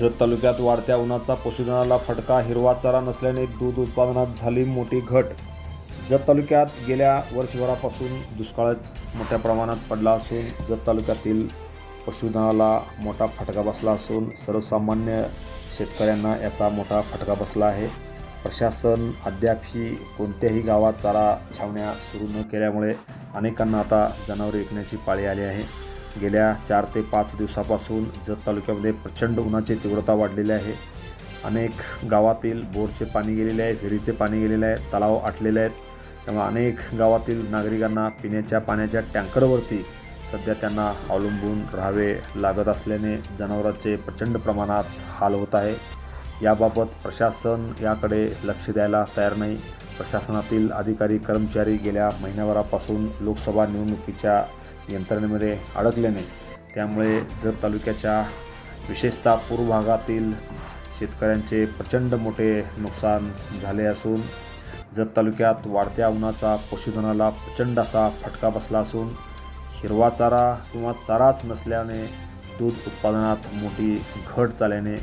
जत तालुक्यात वाढत्या उन्हाचा पशुधनाला फटका हिरवा चारा नसल्याने दूध उत्पादनात झाली मोठी घट. जत तालुक्यात गेल्या वर्षभरापासून दुष्काळच मोठ्या प्रमाणात पडला असून जत तालुक्यातील पशुधनाला मोठा फटका बसला असून सर्वसामान्य शेतकऱ्यांना याचा मोठा फटका बसला आहे. प्रशासन अद्यापही कोणत्याही गावात चारा छावण्या सुरू न केल्यामुळे अनेकांना आता जनावरे विकण्याची पाळी आली आहे. गेल्या चार ते पाच दिवसापासून जत तालुक्यामध्ये प्रचंड उन्हाची तीव्रता वाढलेली आहे. अनेक गावातील बोरचे पाणी गेलेले आहे विहिरीचे पाणी गेलेले आहे तलाव आटलेले आहेत. त्यामुळे अनेक गावातील नागरिकांना पिण्याच्या पाण्याच्या टँकरवरती सध्या त्यांना अवलंबून राहावे लागत असल्याने जनावरांचे प्रचंड प्रमाणात हाल होत आहे. याबाबत प्रशासन याकडे लक्ष द्यायला तयार नाही. प्रशासनातील अधिकारी कर्मचारी गेल्या महिन्याभरापासून लोकसभा निवडणुकीच्या यंत्रणेमध्ये अडकल्याने त्यामुळे जत तालुक्याच्या विशेषतः पूर्व भागातील शेतकऱ्यांचे प्रचंड मोठे नुकसान झाले असून जत तालुक्यात वाढत्या उन्हाचा पशुधनाला प्रचंड असा फटका बसला असून हिरवा चारा किंवा चाराच नसल्याने दूध उत्पादनात मोठी घट झाल्याने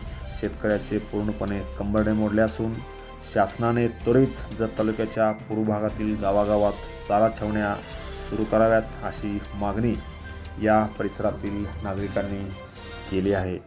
शेतकऱ्याचे पूर्णपणे कंबरडे मोडले असून शासनाने त्वरित जत तालुक्याच्या पूर्व भागातील गावागावात चारा छावण्या सुरू कराव्यात अशी मागणी या परिसरातील नागरिकांनी केली आहे.